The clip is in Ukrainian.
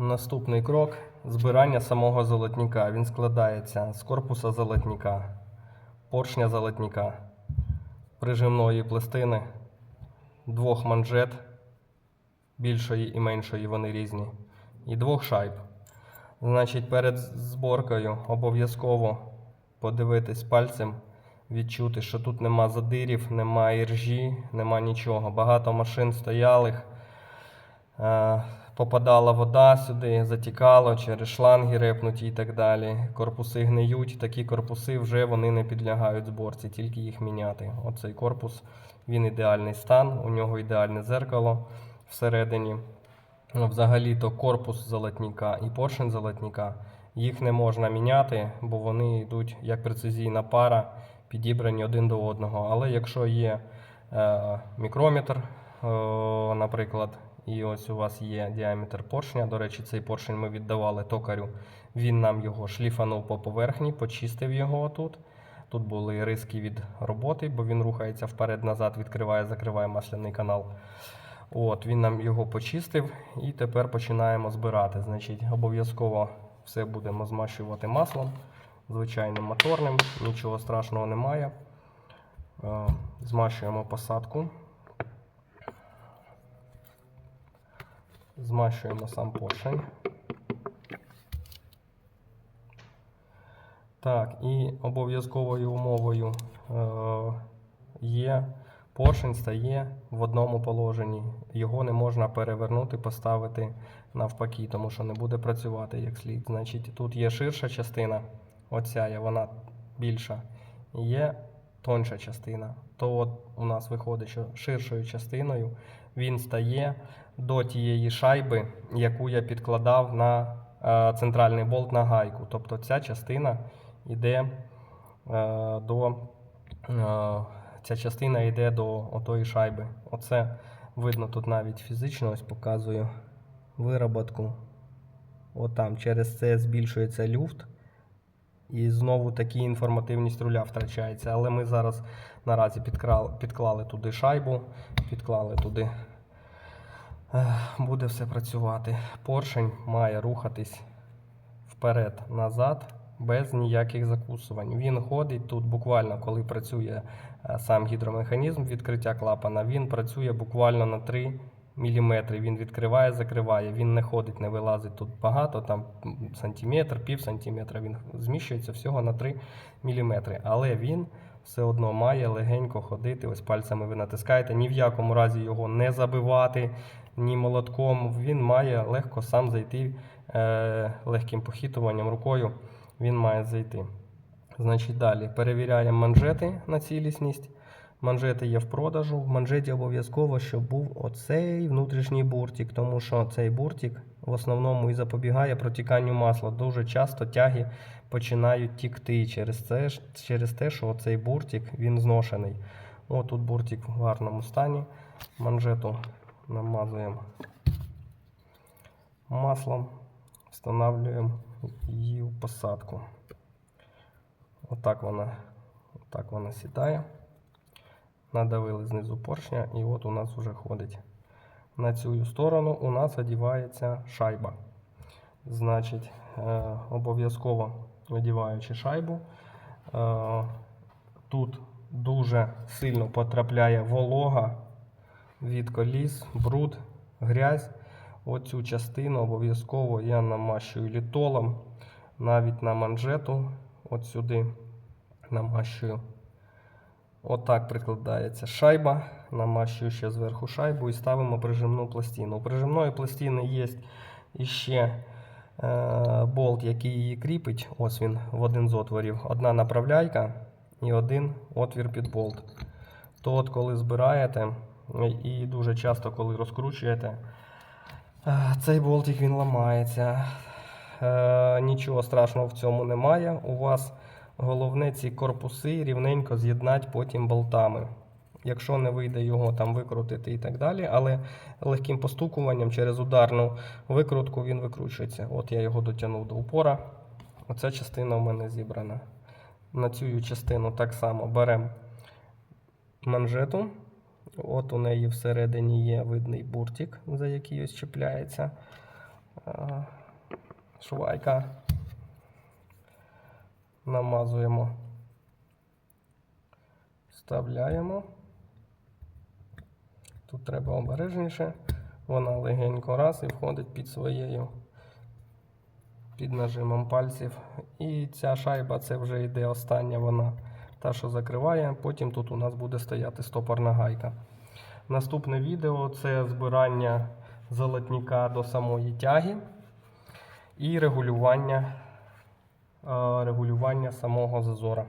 Наступний крок збирання самого золотника. Він складається з корпуса золотника, поршня золотника, прижимної пластини, двох манжет, більшої і меншої вони різні, і двох шайб. Значить, перед зборкою обов'язково подивитись пальцем, відчути, що тут нема задирів, нема іржі, нема нічого. Багато машин стоялих. Попадала вода сюди, затікало через шланги репнуті і так далі. Корпуси гниють. Такі корпуси вже вони не підлягають зборці, тільки їх міняти. Оцей корпус, він ідеальний стан, у нього ідеальне зеркало всередині. Взагалі-то корпус золотника і поршень золотника їх не можна міняти, бо вони йдуть як прецизійна пара, підібрані один до одного. Але якщо є е, мікрометр, е, наприклад, і ось у вас є діаметр поршня. До речі, цей поршень ми віддавали токарю. Він нам його шліфанув по поверхні, почистив його тут. Тут були риски від роботи, бо він рухається вперед-назад, відкриває, закриває масляний канал. От, він нам його почистив і тепер починаємо збирати. Значить, обов'язково все будемо змащувати маслом, звичайним моторним, нічого страшного немає. Е, Змащуємо посадку. Змащуємо сам поршень. Так, і обов'язковою умовою е, є поршень стає в одному положенні. Його не можна перевернути, поставити навпаки, тому що не буде працювати як слід. Значить, тут є ширша частина, оця є, вона більша. Є тонша частина. То от у нас виходить, що ширшою частиною він стає до тієї шайби, яку я підкладав на е, центральний болт на гайку. Тобто ця частина йде е, до. е, Ця частина йде до отої шайби. Оце видно тут навіть фізично, ось показую вироботку. Отам через це збільшується люфт. І знову таки інформативність руля втрачається. Але ми зараз наразі підкрали, підклали туди шайбу, підклали туди. Буде все працювати. Поршень має рухатись вперед-назад без ніяких закусувань. Він ходить тут буквально, коли працює е, сам гідромеханізм відкриття клапана, він працює буквально на 3 мм. Він відкриває, закриває. Він не ходить, не вилазить тут багато, там сантиметр, пів сантиметра. Він зміщується всього на 3 мм. Але він все одно має легенько ходити. Ось пальцями ви натискаєте. Ні в якому разі його не забивати, ні молотком. Він має легко сам зайти е, легким похитуванням рукою. Він має зайти. Значить, далі перевіряємо манжети на цілісність. Манжети є в продажу. В манжеті обов'язково, щоб був оцей внутрішній буртик, тому що цей буртик в основному і запобігає протіканню масла. Дуже часто тяги починають тікти через це, через те, що оцей буртик він зношений. О, тут буртик в гарному стані. Манжету намазуємо маслом, встановлюємо її в посадку. Отак вона, отак вона сідає. Надавили знизу поршня, і от у нас вже ходить. На цю сторону у нас одівається шайба. Значить, е, обов'язково одіваючи шайбу. Е, тут дуже сильно потрапляє волога від коліс, бруд, грязь. Оцю частину обов'язково я намащую літолом, навіть на манжету, от сюди намащую. Отак прикладається шайба, намащую ще зверху шайбу і ставимо прижимну пластину. У прижимної пластини є іще е, болт, який її кріпить. Ось він в один з отворів. Одна направляйка і один отвір під болт. То от коли збираєте і дуже часто, коли розкручуєте, е, цей болтик він ламається. Е, Нічого страшного в цьому немає. У вас головне ці корпуси рівненько з'єднати потім болтами. Якщо не вийде його там викрутити і так далі, але легким постукуванням через ударну викрутку він викручується. От я його дотягнув до упора. Оця частина в мене зібрана. На цю частину так само беремо манжету. От у неї всередині є видний буртик, за який ось чіпляється. Швайка. Намазуємо. Вставляємо. Тут треба обережніше. Вона легенько раз і входить під своєю під нажимом пальців. І ця шайба це вже йде остання вона, та, що закриває. Потім тут у нас буде стояти стопорна гайка. Наступне відео це збирання золотника до самої тяги і регулювання, регулювання самого зазора.